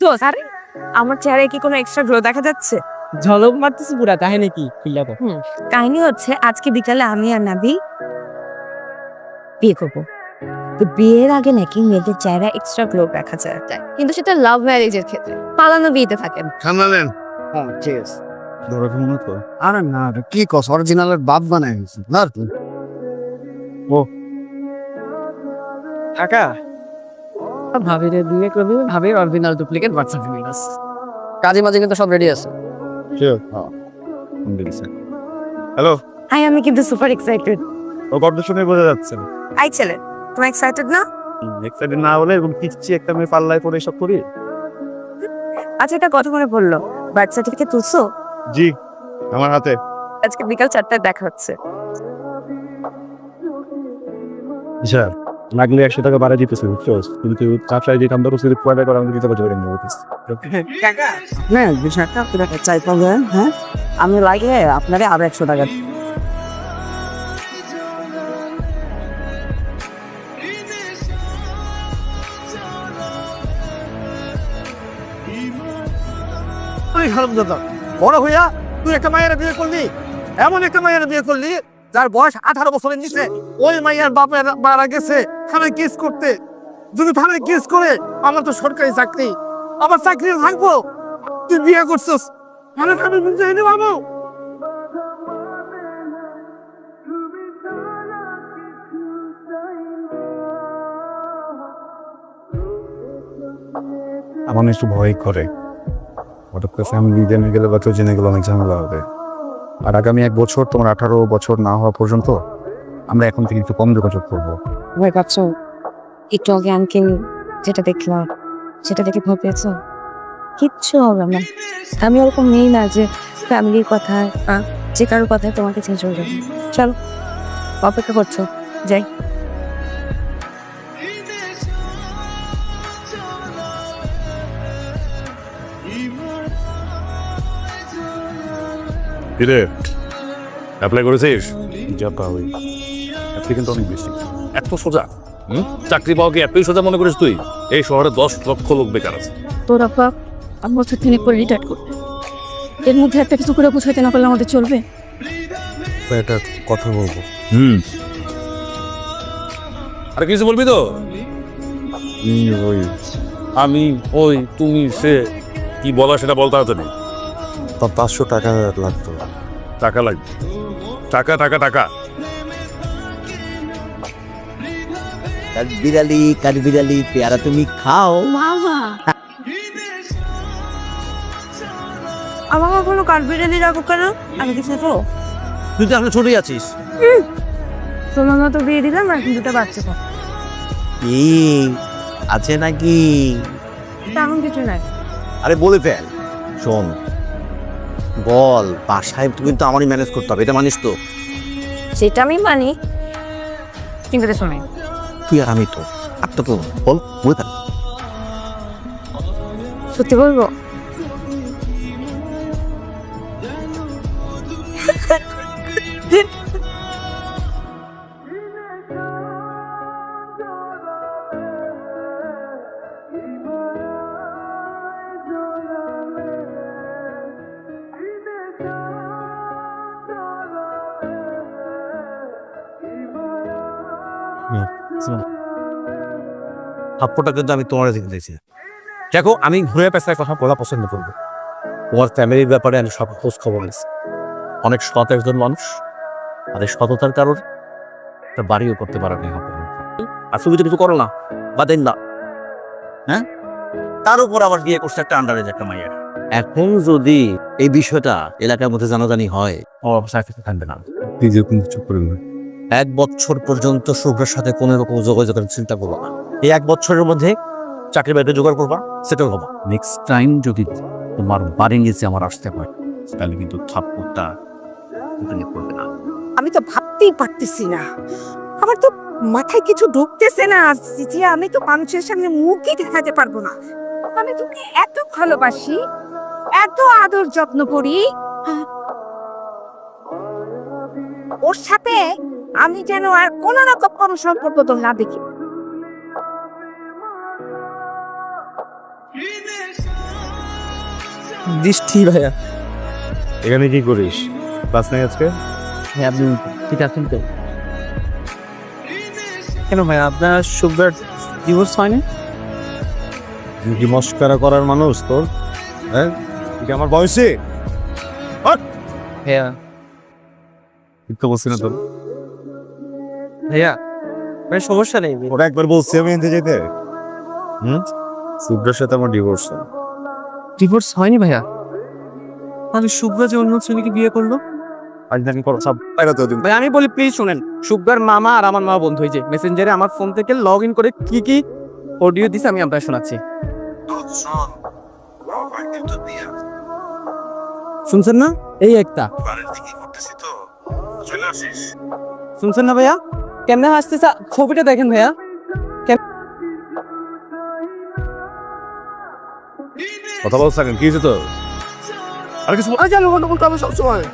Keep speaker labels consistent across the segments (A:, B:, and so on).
A: তো আরে আমার চেহারায় কি কোনো এক্সট্রা গ্রো দেখা যাচ্ছে?
B: ঝলক মারতেছি পুরা কাহিনী কি? কও।
A: কাহিনী হচ্ছে আজকে বিকালে আমি আর নাবি বিয়ে করব। তো বিয়ের আগে নাকি মেয়েদের চেহারা এক্সট্রা গ্লো দেখা যায়। কিন্তু সেটা লাভ ম্যারেজের ক্ষেত্রে। পালানো বিয়েতে থাকেন।
C: নেন।
D: হ্যাঁ ঠিক আছে আরে না রে, কি কস? অরিজিনালের বাপ বানায় গেছে না তুই
B: কাকা ভাবিরে বিয়ে করবি ভাবি অরিজিনাল ডুপ্লিকেট বার্থ সার্টিফিকেট আছে কাজে মাঝে কিন্তু সব রেডি আছে।
C: হ্যালো
A: হাই আমি কিন্তু সুপার এক্সাইটেড
C: ও গর্দ শুনে বোঝা যাচ্ছে। না
A: আই ছেলে তুমি এক্সাইটেড না?
C: এক্সাইটেড না হলে এরকম পিচ্ছি একটা মেয়ে পাল্লায় পরে এসব করি?
A: আচ্ছা এটা কথা মনে পড়ল। Birth certificate তুলছো?
C: জি আমার হাতে।
A: আজকে বিকাল চারটায় দেখা হচ্ছে।
C: স্যার লাগলে একশো টাকা বাড়া দিতেছে বুঝছ? কিন্তু যে কামটা করছে পয়লা করে আমাকে দিতে
B: কাকা
D: না বিষয়টা আপনাকে চাই পাবে হ্যাঁ? আমি লাগে আপনারে আরও একশো টাকা।
E: খারাপ দাদা বড় হইয়া তুই একটা মায়ের বিয়ে করলি এমন একটা মায়ের বিয়ে করলি যার বয়স আঠারো বছরের নিচে, ওই মাইয়ার বাপের মারা গেছে থানায় কেস করতে। যদি থানায় কেস করে, আমার তো সরকারি চাকরি। আমার চাকরি থাকব। তুই বিয়ে করছিস। মানে
C: আমার একটু ভয় করে। হঠাৎ করে ফ্যামিলি জেনে গেলে বা কেউ জেনে গেলে অনেক ঝামেলা হবে। আর আগামী এক বছর তোমার আঠারো বছর না হওয়া পর্যন্ত আমরা এখন থেকে একটু কম যোগাযোগ করব।
A: ভয় পাচ্ছ? একটু আগে আঙ্কেল যেটা দেখলাম সেটা দেখে ভয় পেয়েছ? কিচ্ছু হবে না। আমি ওরকম নেই না যে ফ্যামিলির আহ, যে কারোর কথায় তোমাকে চেঞ্জ হয়ে যাবে। চলো অপেক্ষা করছ। যাই।
C: কিরে? অ্যাপ্লাই করেছিস? যা পাওয়াই অ্যাপ্লিকেন্ট অনেক বেশি।
F: এত সোজা? হুম? চাকরি পাওয়া কি এতই সোজা মনে করিস তুই? এই শহরে দশ লক্ষ লোক বেকার আছে।
A: তোর আপা আর বছর তিনেক পরে রিটায়ার করবে। এর মধ্যে একটা কিছু করে বুঝাইতে না পারলে আমাদের চলবে?
C: একটা কথা বলব।
F: হুম। আর কিছু বলবি তো?
C: ওই
F: আমি ওই তুমি সে কি বলা সেটা বলতে হতো না
C: পাঁচশো টাকা লাগতো।
F: টাকা লাগবে। টাকা টাকা টাকা।
G: কাঠবিড়ালি কাঠবিড়ালি পেয়ারা তুমি খাও।
A: মামা। আমার কোনো কাঠবিড়ালি রাখো কেন? আমি কিছু তো
G: তুই তো এখন ছোটই আছিস।
A: তোমার মতো বিয়ে দিলাম আর দুটো বাচ্চা
G: কি আছে নাকি?
A: তেমন কিছু নাই।
G: আরে বলে ফেল। শোন বল বাসায় কিন্তু আমারই ম্যানেজ করতে হবে এটা মানিস তো।
A: সেটা আমি মানি। কিন্তু রে শোনাই
G: তুই আর আমি তো আর তো বল বলে
A: সত্যি বলব?
G: থাপ্পড়টা কিন্তু আমি তোমার দিকে দিয়েছি। দেখো, আমি ঘুরে পেশায় কথা বলা পছন্দ করব। তোমার ফ্যামিলির ব্যাপারে আমি সব খোঁজ খবর নিয়েছি। অনেক সৎ একজন মানুষ। এই সততার কারণ তার বাড়িও করতে পারেনি আর তুমি কিছু করো না বা দেন না। হ্যাঁ? তার উপর আবার বিয়ে করছে একটা আন্ডারেজ একটা মাইয়ের এখন যদি এই বিষয়টা এলাকার মধ্যে জানাজানি হয়, আমার অবস্থা থাকবে না।
C: নিজে কিন্তু চুপ করে।
G: এক বছর পর্যন্ত শুভ্রের সাথে কোনো রকম যোগাযোগের চিন্তা করব না। এই এক বছরের মধ্যে চাকরি বাড়িতে জোগাড় করবা সেটাও হব। নেক্সট টাইম যদি তোমার বাড়ি নিচে আমার আসতে হয় তাহলে কিন্তু থাপ্পড়টা ওখানে পড়বে না।
A: আমি তো ভাবতেই পারতেছি না। আমার তো মাথায় কিছু ঢুকতেছে না যে আমি তো মানুষের সামনে মুখই দেখাতে পারব না। আমি তোকে এত ভালোবাসি এত আদর যত্ন করি ওর সাথে আমি যেন আর কোন রকম কোনো সম্পর্ক তো না দেখি।
B: দৃষ্টি ভাইয়া।
C: এখানে কি করিস? ক্লাস নেই আজকে?
B: হ্যাঁ আপনি ঠিক আছেন তো? কেন ভাইয়া আপনার সুগার ডিভোর্স হয়নি?
C: তুই কি মস্কারা করার মানুষ তোর? হ্যাঁ? তুই কি আমার বয়সে?
B: ভাইয়া
C: তো বলছি না তোর।
B: ভাইয়া ভাই সমস্যা নেই
C: ওরা একবার বলছি আমি এনতে যেতে। হুম? সুব্রের সাথে আমার ডিভোর্স
B: ডিভোর্স হয়নি ভাইয়া? তাহলে শুভ্র যে অন্য ছেলেকে বিয়ে করল?
C: আজ নাকি করো সব বাইরে তো দিন।
B: ভাই আমি বলি প্লিজ শুনেন শুভ্রার মামা আর আমার মা বন্ধু হয়েছে মেসেঞ্জারে আমার ফোন থেকে লগ ইন করে কি কি অডিও দিছে আমি আপনার শোনাচ্ছি। শুনছেন না? এই একটা। শুনছেন না ভাইয়া? কেমনে হাসতেছে? ছবিটা দেখেন ভাইয়া।
F: কথা বলছ থাকেন কি তো আর কিছু বল-
E: আমি জানি গন্ডগোল করবে সবসময়।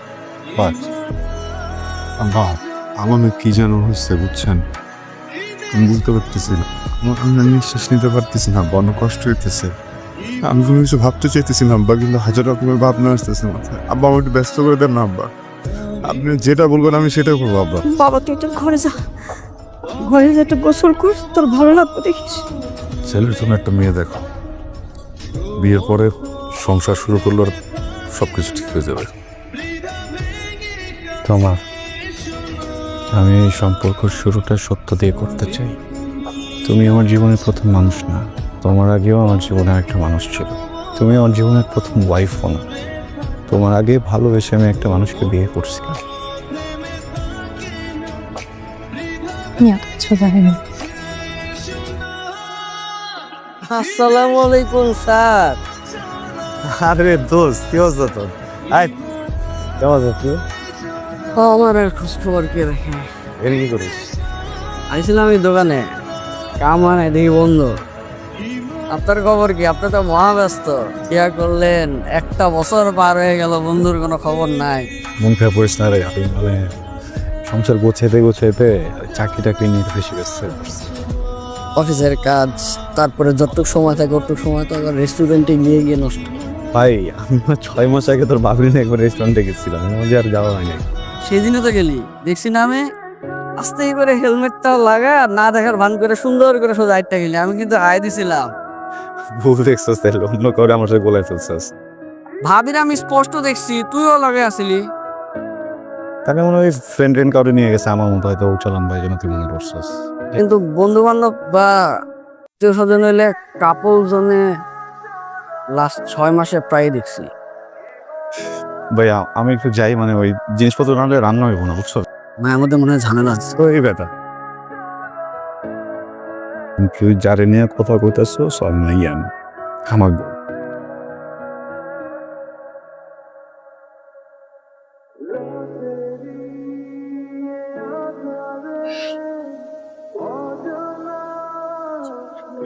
D: আমার আমার কি যেন হচ্ছে বুঝছেন? আমি বুঝতে পারতেছি না। আমার আমি নিঃশ্বাস নিতে পারতেছি না বড় কষ্ট হইতেছে। আমি কোনো কিছু ভাবতে চাইতেছি না আব্বা কিন্তু হাজার রকমের ভাবনা আসতেছে মাথায়। আব্বা আমার একটু ব্যস্ত করে দেন না আব্বা। আপনি যেটা বলবেন আমি সেটা করব আব্বা।
A: বাবা তুই একটু ঘরে যা। ঘরে যা একটু গোসল কর তোর ভালো লাগবে দেখিস।
F: ছেলের জন্য একটা মেয়ে দেখো। বিয়ের পরে সংসার শুরু করলে ওর সবকিছু ঠিক হয়ে যাবে।
C: তোমার আমি এই সম্পর্ক শুরুটা সত্য দিয়ে করতে চাই। তুমি আমার জীবনের প্রথম মানুষ না। তোমার আগেও আমার জীবনে একটা মানুষ ছিল। তুমি আমার জীবনের প্রথম ওয়াইফও না। তোমার আগে ভালোবেসে আমি একটা মানুষকে বিয়ে করছিলাম।
B: আসসালামু আলাইকুম স্যার।
C: আরে দোস্ত কি অবস্থা তোর? আয় কেমন আছো তুই?
B: আমার আর খোঁজ খবর কে রাখে?
C: এর কি করিস?
B: আইছিলাম আমি দোকানে। কাম হয় দেখি বন্ধ। আপনার খবর কি? আপনি তো মহা ব্যস্ত বিয়া করলেন একটা বছর পার হয়ে গেল বন্ধুর কোনো খবর নাই।
C: মন খারাপ করিস না রে আমি মানে সংসার গোছাইতে গোছাইতে চাকরি টাকরি নিয়ে বেশি ব্যস্ত হয়ে পড়ছি।
B: অফিসের কাজ তারপরে যতটুক সময় থাকে অতটুক সময় তো আবার রেস্টুরেন্টে গিয়ে গিয়ে নষ্ট।
C: ভাই আমি না ছয় মাস আগে তোর বাবরি নিয়ে একবার রেস্টুরেন্টে গেছিলাম মধ্যে আর যাওয়া হয়নি।
B: সেদিনও তো গেলি। দেখছি না আমি আস্তে করে হেলমেটটা লাগা না দেখার ভান করে সুন্দর করে সোজা আইটটা গেলি। আমি কিন্তু আয় দিছিলাম।
C: ভুল দেখছিস তাহলে অন্য কাউরে আমার সাথে গোলায় ফেলছিস
B: ভাবির আমি স্পষ্ট দেখছি তুইও লাগে আসিলি।
C: তাকে মনে হয় ফ্রেন্ড ট্রেন্ড কাউরে নিয়ে গেছে আমার মতো হয়তো চালান ভাই জন্য তুই মনে করছিস।
B: কিন্তু বন্ধু বান্ধব বা আত্মীয় স্বজন হইলে কাপল জনে লাস্ট ছয় মাসে প্রায় দেখছি।
C: ভাই আ- আমি একটু যাই মানে ওই জিনিসপত্র না হলে রান্না হইব না বুঝছ
B: মায়ের মধ্যে মনে হয় ঝামেলা আছে।
C: ওই বেটা তুই যারে নিয়ে কথা কইতেছো সব নাই আমি আমার।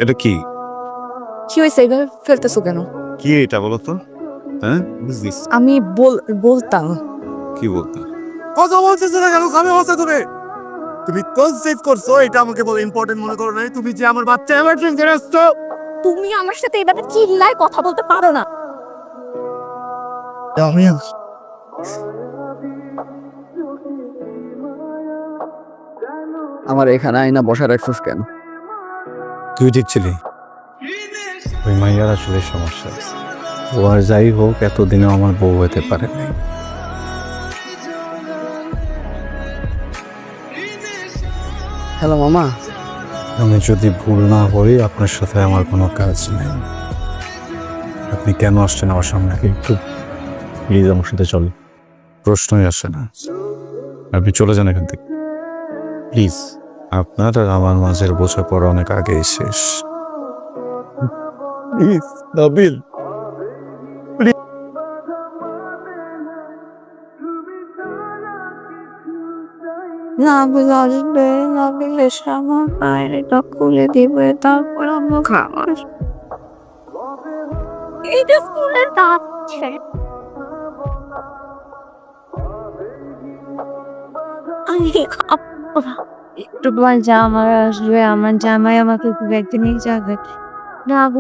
C: এটা কি?
A: কি হয়েছে এইভাবে ফেলতেছো কেন?
C: কি এটা বলো তো হ্যাঁ বুঝলিস
A: আমি বল বলতাম।
C: কি বলতে?
E: কথা বলতেছে না কেন? খাবে বলছে তুমি। তুমি কনসেভ করছ? এটা আমাকে বলে ইম্পর্টেন্ট মনে করো নাই। তুমি যে আমার বাচ্চা এমার্জেন্সি আসছো।
A: তুমি আমার সাথে এইভাবে চিল্লায় কথা বলতে পারো না।
E: আমি
B: আমার এখানে আইনা বসা রাখছিস কেন?
C: তুই ঠিক ছিলি ওই মাইয়ার আসলে সমস্যা আছে। ও আর যাই হোক এতদিনেও আমার বউ হতে পারে নাই
B: হ্যালো মামা।
C: আমি যদি ভুল না করি আপনার সাথে আমার কোনো কাজ নেই। আপনি কেন আসছেন আমার সামনে? একটু প্লিজ আমার সাথে চল প্রশ্নই আসে না। আপনি চলে যান এখান থেকে। প্লিজ আপনার আর আমার মাঝের বোঝাপড়া অনেক আগেই শেষ। প্লিজ নাবিল
A: নাবিল আসবে নাবিল এসে আমার বাইরেটা খুলে দিবে তারপর আমরা খাবার এইটা স্কুলের যাচ্ছে। আমি খাব? না। একটু তোমার জামাই আসবে আমার জামাই আমাকে খুব একদিনই যাবে। না